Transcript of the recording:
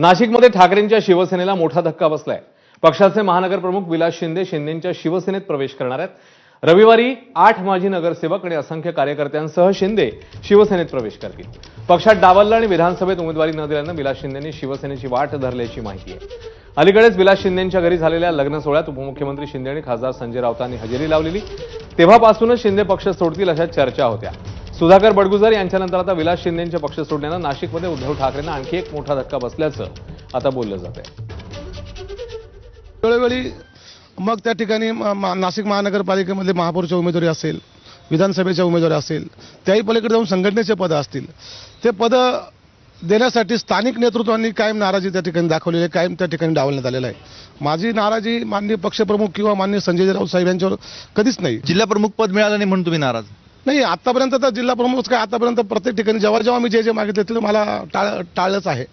नाशिकमध्ये ठाकरेंच्या शिवसेनेला मोठा धक्का बसलाय. पक्षाचे महानगर प्रमुख विलास शिंदे शिंदेंच्या शिवसेनेत प्रवेश करणार आहेत. रविवारी आठ माजी नगरसेवक आणि असंख्य कार्यकर्त्यांसह शिंदे शिवसेनेत प्रवेश करतील. पक्षात डावललं आणि विधानसभेत उमेदवारी न दिल्यानं विलास शिंदेंनी शिवसेनेची वाट धरल्याची माहिती आहे. अलीकडेच विलास शिंदेंच्या घरी झालेल्या लग्न सोहळ्यात उपमुख्यमंत्री शिंदे आणि खासदार संजय राऊतांनी हजेरी लावलेली. तेव्हापासूनच शिंदे पक्ष सोडतील अशा चर्चा होत्या. सुधाकर बडगुजर यांच्यानंतर आता विलास शिंदेंचे पक्ष सोडण्यानं नाशिकमध्ये उद्धव ठाकरेंना आणखी एक मोठा धक्का बसल्याचं आता बोललं जात आहे वेळोवेळी मग त्या ठिकाणी नाशिक महानगरपालिकेमध्ये महापौरच्या उमेदवारी असेल विधानसभेच्या उमेदवारी असेल त्याही पलीकडे जाऊन संघटनेचे पदं असतील. ते पदं देण्यासाठी स्थानिक नेतृत्वांनी कायम नाराजी त्या ठिकाणी दाखवलेली आहे कायम त्या ठिकाणी डावलण्यात आलेलं आहे. माझी नाराजी माननीय पक्षप्रमुख किंवा माननीय संजय राऊत साहेब यांच्यावर कधीच नाही. जिल्हा प्रमुख पद मिळालं नाही म्हणून तुम्ही नाराज. नाही आतापर्यंत तर जिल्हा प्रमुख काय आतापर्यंत प्रत्येक ठिकाणी जेव्हा जेव्हा मी जे जे मागितले ते मला टाळ टाळलंच आहे.